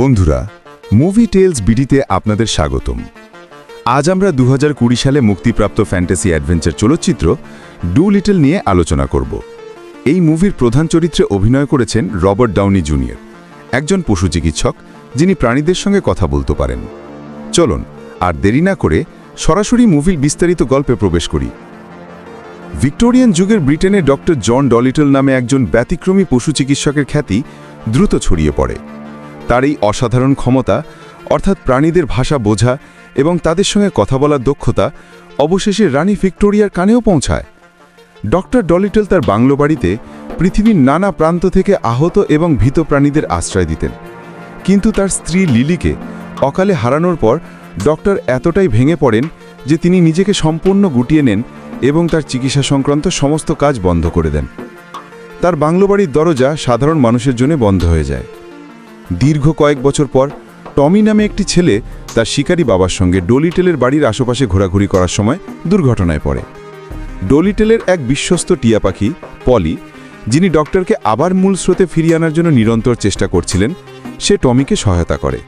বন্ধুরা movie tales বিডিতে আপনাদের স্বাগতম। আজ আমরা দু হাজার কুড়ি সালে মুক্তিপ্রাপ্ত ফ্যান্টাসি অ্যাডভেঞ্চার চলচ্চিত্র ডু লিটল নিয়ে আলোচনা করব। এই মুভির প্রধান চরিত্রে অভিনয় করেছেন রবার্ট ডাউনি জুনিয়র, একজন পশু চিকিৎসক যিনি প্রাণীদের সঙ্গে কথা বলতে পারেন। চলুন, আর দেরি না করে সরাসরি মুভির বিস্তারিত গল্পে প্রবেশ করি। ভিক্টোরিয়ান যুগের ব্রিটেনে ডক্টর জন ডলিটল নামে একজন ব্যতিক্রমী পশু চিকিৎসকের খ্যাতি দ্রুত ছড়িয়ে পড়ে। তার এই অসাধারণ ক্ষমতা, অর্থাৎ প্রাণীদের ভাষা বোঝা এবং তাদের সঙ্গে কথা বলার দক্ষতা অবশেষে রানী ভিক্টোরিয়ার কানেও পৌঁছায়। ডক্টর ডলিটল তার বাংলো বাড়িতে পৃথিবীর নানা প্রান্ত থেকে আহত এবং ভীত প্রাণীদের আশ্রয় দিতেন। কিন্তু তার স্ত্রী লিলিকে অকালে হারানোর পর ডক্টর এতটাই ভেঙে পড়েন যে তিনি নিজেকে সম্পূর্ণ গুটিয়ে নেন এবং তার চিকিৎসা সংক্রান্ত সমস্ত কাজ বন্ধ করে দেন। তার বাংলো বাড়ির দরজা সাধারণ মানুষের জন্য বন্ধ হয়ে যায়। দীর্ঘ কয়েক বছর পর টমি নামে একটি ছেলে তার শিকারী বাবার সঙ্গে ডলিটেলের বাড়ির আশেপাশে ঘোরাঘুরি করার সময় দুর্ঘটনায় পড়ে। ডলিটেলের এক বিশ্বস্ত টিয়া পাখি, পলি, যিনি ডক্টরকে আবার মূল স্রোতে ফিরিয়ে আনার জন্য নিরন্তর চেষ্টা করছিলেন, সে টমিকে সহায়তা করে।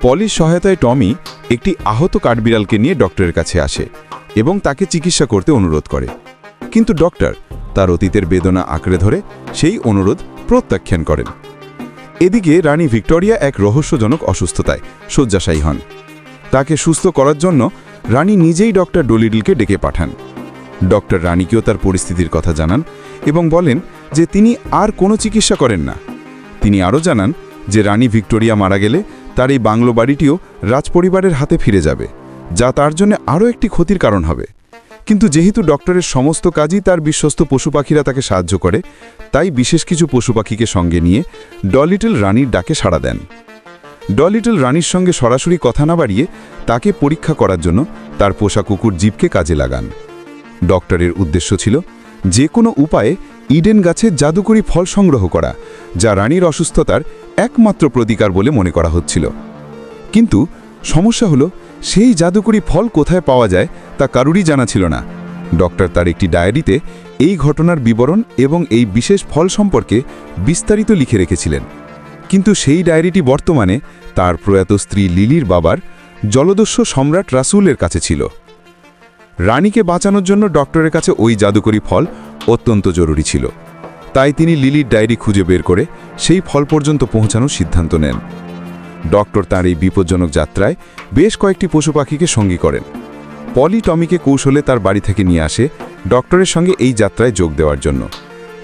পলির সহায়তায় টমি একটি আহত কাঠবিড়ালকে নিয়ে ডক্টরের কাছে আসে এবং তাকে চিকিৎসা করতে অনুরোধ করে। কিন্তু ডক্টর তার অতীতের বেদনা আঁকড়ে ধরে সেই অনুরোধ প্রত্যাখ্যান করেন। এদিকে রানী ভিক্টোরিয়া এক রহস্যজনক অসুস্থতায় শয্যাশায়ী হন। তাকে সুস্থ করার জন্য রানী নিজেই ডক্টর ডলিডিলকে ডেকে পাঠান। ডক্টর রানীকেও তার পরিস্থিতির কথা জানান এবং বলেন যে তিনি আর কোনো চিকিৎসা করেন না। তিনি আরও জানান যে রানী ভিক্টোরিয়া মারা গেলে তার এই বাংলো বাড়িটিও রাজপরিবারের হাতে ফিরে যাবে, যা তার জন্য আরও একটি ক্ষতির কারণ হবে। কিন্তু যেহেতু ডক্টরের সমস্ত কাজই তার বিশ্বস্ত পশু পাখিরা তাকে সাহায্য করে, তাই বিশেষ কিছু পশু পাখিকে সঙ্গে নিয়ে ডলিটল রানীর ডাকে সাড়া দেন। ডলিটল রানীর সঙ্গে সরাসরি কথা না বাড়িয়ে তাকে পরীক্ষা করার জন্য তার পোষা কুকুর জীবকে কাজে লাগান। ডক্টরের উদ্দেশ্য ছিল যে কোনো উপায়ে ইডেন গাছে জাদুকরি ফল সংগ্রহ করা, যা রানীর অসুস্থতার একমাত্র প্রতিকার বলে মনে করা হচ্ছিল। কিন্তু সমস্যা হলো সেই জাদুকরি ফল কোথায় পাওয়া যায় তা কারুরই জানা ছিল না। ডক্টর তার একটি ডায়েরিতে এই ঘটনার বিবরণ এবং এই বিশেষ ফল সম্পর্কে বিস্তারিত লিখে রেখেছিলেন। কিন্তু সেই ডায়েরিটি বর্তমানে তার প্রয়াত স্ত্রী লিলির বাবার জলদস্যু সম্রাট রাসুলের কাছে ছিল। রানীকে বাঁচানোর জন্য ডক্টরের কাছে ওই জাদুকরি ফল অত্যন্ত জরুরি ছিল। তাই তিনি লিলির ডায়েরি খুঁজে বের করে সেই ফল পর্যন্ত পৌঁছানোর সিদ্ধান্ত নেন। ডক্টর তার এই বিপজ্জনক যাত্রায় বেশ কয়েকটি পশু পাখিকে সঙ্গী করেন। পলি টমিকে কৌশলে তার বাড়ি থেকে নিয়ে আসে ডক্টরের সঙ্গে এই যাত্রায় যোগ দেওয়ার জন্য।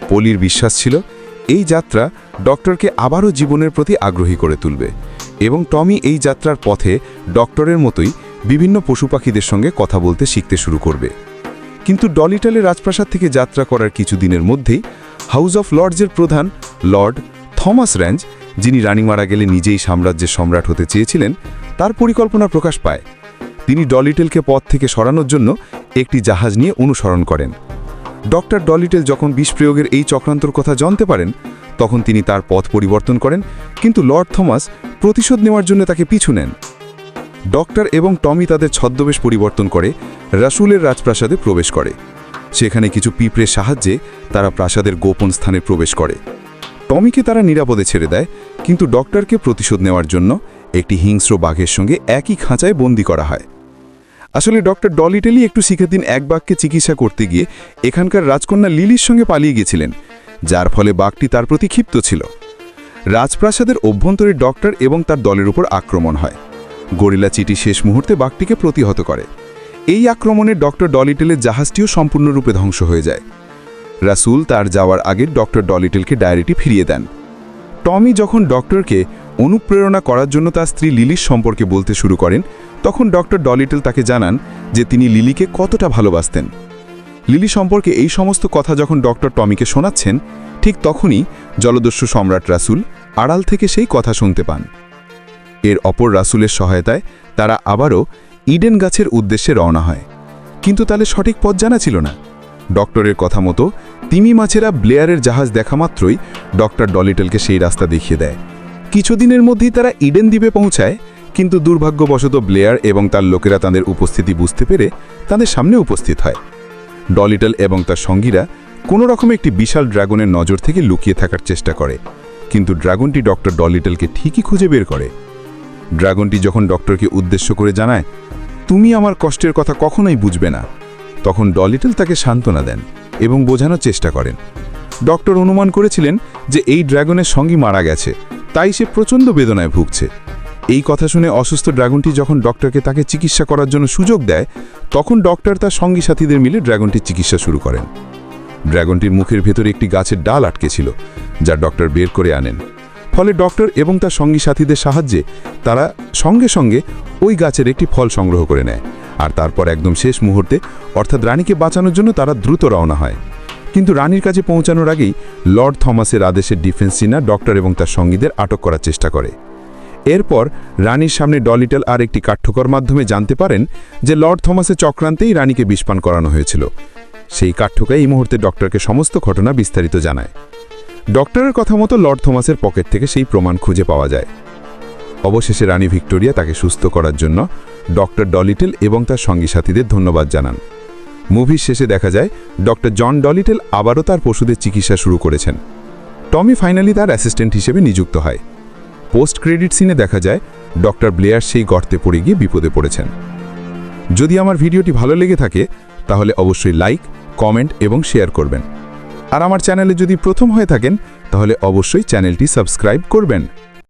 পলির বিশ্বাস ছিল, এই যাত্রা ডক্টরকে আবারও জীবনের প্রতি আগ্রহী করে তুলবে এবং টমি এই যাত্রার পথে ডক্টরের মতোই বিভিন্ন পশু পাখিদের সঙ্গে কথা বলতে শিখতে শুরু করবে। কিন্তু ডলিটালে রাজপ্রাসাদ থেকে যাত্রা করার কিছুদিনের মধ্যেই হাউস অফ লর্ডসের প্রধান লর্ড থমাস র্যাঞ্জ যিনি রানী মারা গেলে নিজেই সাম্রাজ্যের সম্রাট হতে চেয়েছিলেন, তার পরিকল্পনা প্রকাশ পায়। তিনি ডলিটেলকে পথ থেকে সরানোর জন্য একটি জাহাজ নিয়ে অনুসরণ করেন। ডক্টর ডলিটেল যখন বিষ প্রয়োগের এই চক্রান্তর কথা জানতে পারেন, তখন তিনি তার পথ পরিবর্তন করেন, কিন্তু লর্ড থমাস প্রতিশোধ নেওয়ার জন্য তাকে পিছু নেন। ডক্টর এবং টমি তাদের ছদ্মবেশ পরিবর্তন করে রাসুলের রাজপ্রাসাদে প্রবেশ করে। সেখানে কিছু পিঁপড়ের সাহায্যে তারা প্রাসাদের গোপন স্থানে প্রবেশ করে। টমিকে তারা নিরাপদে ছেড়ে দেয়, কিন্তু ডক্টরকে প্রতিশোধ নেওয়ার জন্য একটি হিংস্র বাঘের সঙ্গে একই খাঁচায় বন্দি করা হয়। আসলে ডক্টর ডলিটেলি একটু শিখে দিন এক বাঘকে চিকিৎসা করতে গিয়ে এখানকার রাজকন্যা লিলির সঙ্গে পালিয়ে গেছিলেন, যার ফলে বাঘটি তার প্রতি ক্ষিপ্ত ছিল। রাজপ্রাসাদের অভ্যন্তরে ডক্টর এবং তার দলের উপর আক্রমণ হয়। গরিলা চিটি শেষ মুহূর্তে বাঘটিকে প্রতিহত করে। এই আক্রমণে ডক্টর ডলিটেলের জাহাজটিও সম্পূর্ণরূপে ধ্বংস হয়ে যায়। রাসুল তার যাওয়ার আগে ডক্টর ডলিটেলকে ডায়েরিটি ফিরিয়ে দেন। টমি যখন ডক্টরকে অনুপ্রেরণা করার জন্য তার স্ত্রী লিলির সম্পর্কে বলতে শুরু করেন, তখন ডক্টর ডলিটেল তাকে জানান যে তিনি লিলিকে কতটা ভালোবাসতেন। লিলি সম্পর্কে এই সমস্ত কথা যখন ডক্টর টমিকে শোনাচ্ছেন, ঠিক তখনই জলদস্যু সম্রাট রাসুল আড়াল থেকে সেই কথা শুনতে পান। এর অপর রাসুলের সহায়তায় তারা আবারও ইডেন গাছের উদ্দেশ্যে রওনা হয়। কিন্তু তাহলে সঠিক পথ জানা ছিল না। ডক্টরের কথা মতো, তিমি মাছেরা ব্লেয়ারের জাহাজ দেখা মাত্রই ডক্টর ডলিটেলকে সেই রাস্তা দেখিয়ে দেয়। কিছুদিনের মধ্যেই তারা ইডেন দ্বীপে পৌঁছায়, কিন্তু দুর্ভাগ্যবশত ব্লেয়ার এবং তার লোকেরা তাদের উপস্থিতি বুঝতে পেরে তাদের সামনে উপস্থিত হয়। ডলিটল এবং তার সঙ্গীরা কোনো একটি বিশাল ড্রাগনের নজর থেকে লুকিয়ে থাকার চেষ্টা করে, কিন্তু ড্রাগনটি ডক্টর ডলিটলকে ঠিকই খুঁজে বের করে। ড্রাগনটি যখন ডক্টরকে উদ্দেশ্য করে জানায়, তুমি আমার কষ্টের কথা কখনোই বুঝবে না। তখন ডলিটল তাকে সান্ত্বনা দেন এবং বোঝানোর চেষ্টা করেন। ডক্টর অনুমান করেছিলেন যে এই ড্রাগনের সঙ্গী মারা গেছে, তাই সে প্রচণ্ড বেদনায় ভুগছে। এই কথা শুনে অসুস্থ ড্রাগনটি যখন ডক্টরকে তাকে চিকিৎসা করার জন্য সুযোগ দেয়, তখন ডক্টর তার সঙ্গী সাথীদের মিলে ড্রাগনটির চিকিৎসা শুরু করেন। ড্রাগনটির মুখের ভেতরে একটি গাছের ডাল আটকে ছিল, যা ডক্টর বের করে আনেন। ফলে ডক্টর এবং তার সঙ্গী সাথীদের সাহায্যে তারা সঙ্গে সঙ্গে ওই গাছের একটি ফল সংগ্রহ করে নেয়। আর তারপর একদম শেষ মুহূর্তে অর্থাৎ রানীকে বাঁচানোর জন্য তারা দ্রুত রওনা হয়। কিন্তু রানীর কাছে পৌঁছানোর আগেই লর্ড থমাসের আদেশের ডিফেন্স চিনা ডক্টর এবং তার সঙ্গীদের আটক করার চেষ্টা করে। এরপর রানীর সামনে ডলিটল আর একটি কাঠঠোকর মাধ্যমে জানতে পারেন যে লর্ড থমাসের চক্রান্তেই রানীকে বিষপান করানো হয়েছিল। সেই কাঠঠোকা এই মুহূর্তে ডক্টরকে সমস্ত ঘটনা বিস্তারিত জানায়। ডক্টরের কথা মতো লর্ড থমাসের পকেট থেকে সেই প্রমাণ খুঁজে পাওয়া যায়। অবশেষে রানী ভিক্টোরিয়া তাকে সুস্থ করার জন্য ডক্টর ডলিটেল এবং তার সঙ্গী সাথীদের ধন্যবাদ জানান। মুভির শেষে দেখা যায়, ডক্টর জন ডলিটেল আবারও তার পশুদের চিকিৎসা শুরু করেছেন। টমি ফাইনালি তার অ্যাসিস্ট্যান্ট হিসেবে নিযুক্ত হয়। পোস্ট ক্রেডিট সিনে দেখা যায়, ডক্টর ব্লেয়ার সেই গর্তে পড়ে গিয়ে বিপদে পড়েছেন। যদি আমার ভিডিওটি ভালো লেগে থাকে, তাহলে অবশ্যই লাইক, কমেন্ট এবং শেয়ার করবেন। আর আমার চ্যানেলে যদি প্রথম হয়ে থাকেন, তাহলে অবশ্যই চ্যানেলটি সাবস্ক্রাইব করবেন।